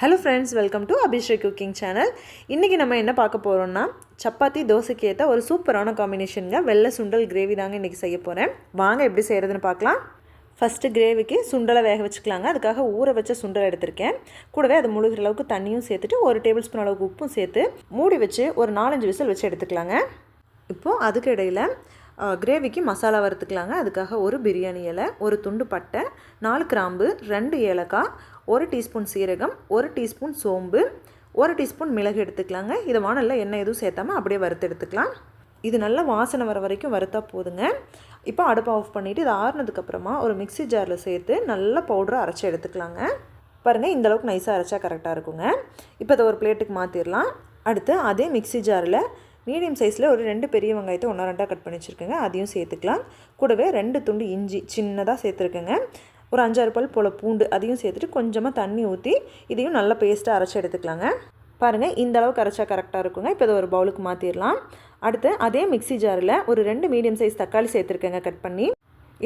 Hello friends welcome to Abhishek cooking channel இன்றைக்கி நம்ம என்ன பார்க்க போகிறோம்னா சப்பாத்தி தோசைக்கு ஏற்ற ஒரு சூப்பரான காம்பினேஷனுங்க வெள்ளை சுண்டல் கிரேவி தாங்க இன்றைக்கி செய்ய போகிறேன் வாங்க எப்படி செய்கிறதுன்னு பார்க்கலாம். ஃபஸ்ட்டு கிரேவிக்கு சுண்டலை வேக வச்சுக்கலாங்க. அதுக்காக ஊற வச்ச சுண்டல் எடுத்திருக்கேன். கூடவே அது முழுகிற அளவுக்கு தண்ணியும் சேர்த்துட்டு ஒரு டேபிள் ஸ்பூன் அளவுக்கு உப்பும் சேர்த்து மூடி வச்சு ஒரு நாலஞ்சு விசில் வச்சு எடுத்துக்கலாங்க. இப்போது அதுக்கு இடையில் கிரேவிக்கு மசாலா வறுத்துக்கலாங்க. அதுக்காக ஒரு பிரியாணி இலை ஒரு துண்டு பட்டை நாலு கிராம்பு ரெண்டு ஏலக்காய் ஒரு டீஸ்பூன் சீரகம் ஒரு டீஸ்பூன் சோம்பு ஒரு டீஸ்பூன் மிளகு எடுத்துக்கலாங்க. இதை வானலில் எண்ணெய் எதுவும் சேர்த்தாமல் அப்படியே வறுத்து எடுத்துக்கலாம். இது நல்லா வாசனை வர வரைக்கும் வறுத்தா போதுங்க. இப்போ அடுப்பை ஆஃப் பண்ணிவிட்டு இது ஆறுனதுக்கப்புறமா ஒரு மிக்ஸி ஜாரில் சேர்த்து நல்ல பவுடரை அரைச்சி எடுத்துக்கலாங்க. பாருங்கள் இந்த அளவுக்கு நைஸாக அரைச்சா கரெக்டாக இருக்குங்க. இப்போ இதை ஒரு பிளேட்டுக்கு மாற்றிடலாம் அடுத்து அதே மிக்ஸி ஜாரில் மீடியம் சைஸில் ஒரு ரெண்டு பெரிய வெங்காயத்தை ஒன்றா ரெண்டாக கட் பண்ணி வச்சுருக்கேங்க. அதையும் சேர்த்துக்கலாம். கூடவே ரெண்டு துண்டு இஞ்சி சின்னதாக சேர்த்துருக்கேங்க. ஒரு அஞ்சாறு பல் போல் பூண்டு அதையும் சேர்த்துட்டு கொஞ்சமாக தண்ணி ஊற்றி இதையும் நல்லா பேஸ்ட்டாக அரைச்சி எடுத்துக்கலாங்க. பாருங்கள் இந்த அளவுக்கு அரைச்சா கரெக்டாக இருக்குங்க. இப்போ இதை ஒரு பவுலுக்கு மாற்றிடலாம் அடுத்து அதே மிக்ஸி ஜாரில் ஒரு ரெண்டு மீடியம் சைஸ் தக்காளி சேர்த்துருக்கேங்க கட் பண்ணி.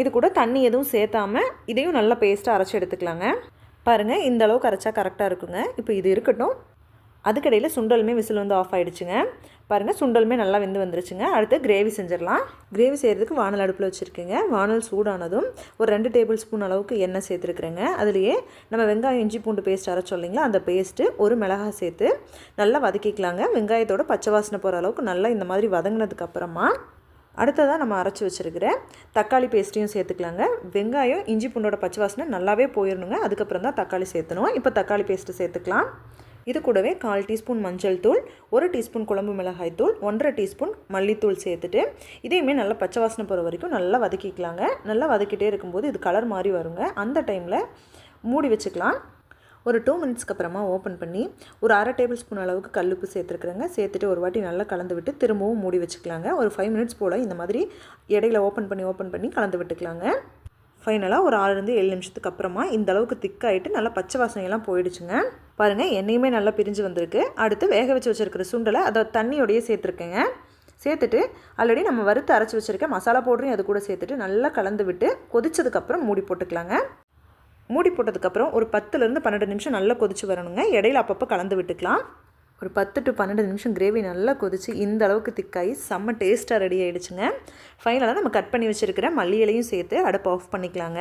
இது கூட தண்ணி எதுவும் சேர்த்தாமல் இதையும் நல்லா பேஸ்ட்டாக அரைச்சி எடுத்துக்கலாங்க. பாருங்கள் இந்த அளவுக்கு அரைச்சா கரெக்டாக இருக்குங்க. இப்போ இது இருக்கட்டும். அதுக்கடையில் சுண்டலுமே விசில் வந்து ஆஃப் ஆகிடுச்சுங்க பாருங்கள் சுண்டலுமே நல்லா வெந்து வந்துருச்சுங்க. அடுத்து கிரேவி செஞ்சிடலாம். கிரேவி செய்கிறதுக்கு வானல் அடுப்பில் வச்சுருக்கேங்க. வானல் சூடானதும் ஒரு ரெண்டு டேபிள் ஸ்பூன் அளவுக்கு எண்ணெய் சேர்த்துருக்குறேங்க. அதுலேயே நம்ம வெங்காயம் இஞ்சி பூண்டு பேஸ்ட் அரைச்சோம் இல்லைங்களா? அந்த பேஸ்ட்டு ஒரு மிளகாய் சேர்த்து நல்லா வதக்கிக்கலாங்க. வெங்காயத்தோட பச்சை வாசனை போகிற அளவுக்கு நல்லா இந்த மாதிரி வதங்கினதுக்கப்புறமா அடுத்ததாக நம்ம அரைச்சி வச்சுருக்கிற தக்காளி பேஸ்ட்டையும் சேர்த்துக்கலாங்க. வெங்காயம் இஞ்சி பூண்டோட பச்சை வாசனை நல்லாவே போயிடணுங்க அதுக்கப்புறம் தான் தக்காளி சேர்த்தணும். இப்போ தக்காளி பேஸ்ட்டு சேர்த்துக்கலாம். இது கூடவே கால் டீஸ்பூன் மஞ்சள் தூள் ஒரு டீஸ்பூன் குழம்பு மிளகாய் தூள் ஒன்றரை டீஸ்பூன் மல்லித்தூள் சேர்த்துட்டு இதையுமே நல்லா பச்சை வாசனை போகிற வரைக்கும் நல்லா வதக்கிக்கலாங்க. நல்லா வதக்கிட்டே இருக்கும்போது இது கலர் மாதிரி வருங்க. அந்த டைமில் மூடி வச்சுக்கலாம். ஒரு டூ மினிட்ஸ்க்கு அப்புறமா ஓப்பன் பண்ணி ஒரு அரை டேபிள் ஸ்பூன் அளவுக்கு கல்லுப்பு சேர்த்துருக்குறேங்க. சேர்த்துட்டு ஒரு வாட்டி நல்லா கலந்து விட்டு திரும்பவும் மூடி வச்சுக்கலாங்க. ஒரு ஃபைவ் மினிட்ஸ் போல் இந்த மாதிரி இடையில ஓப்பன் பண்ணி ஓப்பன் பண்ணி கலந்து விட்டுக்கலாங்க. ஃபைனலாக ஒரு ஆறுலேருந்து ஏழு நிமிஷத்துக்கு அப்புறமா இந்த அளவுக்கு திக்காயிட்டு நல்லா பச்சை வாசனையெல்லாம் போயிடுச்சுங்க. பாருங்கள் எண்ணெயுமே நல்லா பிரிஞ்சு வந்திருக்கு. அடுத்து வேக வச்சு வச்சுருக்கிற சுண்டலை அதை தண்ணியோடையே சேர்த்துருக்கேங்க. சேர்த்துட்டு ஆல்ரெடி நம்ம வறுத்து அரைச்சி வச்சுருக்க மசாலா பவுடரையும் அது கூட சேர்த்துட்டு நல்லா கலந்து விட்டு கொதிச்சதுக்கப்புறம் மூடி போட்டுக்கலாங்க. மூடி போட்டதுக்கப்புறம் ஒரு பத்துலேருந்து பன்னெண்டு நிமிஷம் நல்லா கொதிச்சு வரணுங்க. இடையில அப்பப்போ கலந்து விட்டுக்கலாம். ஒரு பத்து டு பன்னெண்டு நிமிஷம் கிரேவி நல்லா கொதிச்சு இந்த அளவுக்கு திக்காகி செம்ம டேஸ்ட்டாக ரெடி ஆகிடுச்சுங்க ஃபைனலாக நம்ம கட் பண்ணி வச்சுருக்கிற மல்லி இலையும் சேர்த்து அடுப்பு ஆஃப் பண்ணிக்கலாங்க.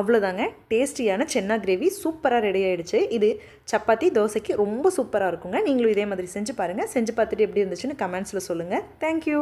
அவ்வளோதாங்க டேஸ்டியான சென்னா கிரேவி சூப்பராக ரெடி ஆகிடுச்சு இது சப்பாத்தி தோசைக்கு ரொம்ப சூப்பராக இருக்குங்க. நீங்களும் இதே மாதிரி செஞ்சு பாருங்கள் செஞ்சு பார்த்துட்டு எப்படி இருந்துச்சுன்னு கமெண்ட்ஸில் சொல்லுங்கள் தேங்க்யூ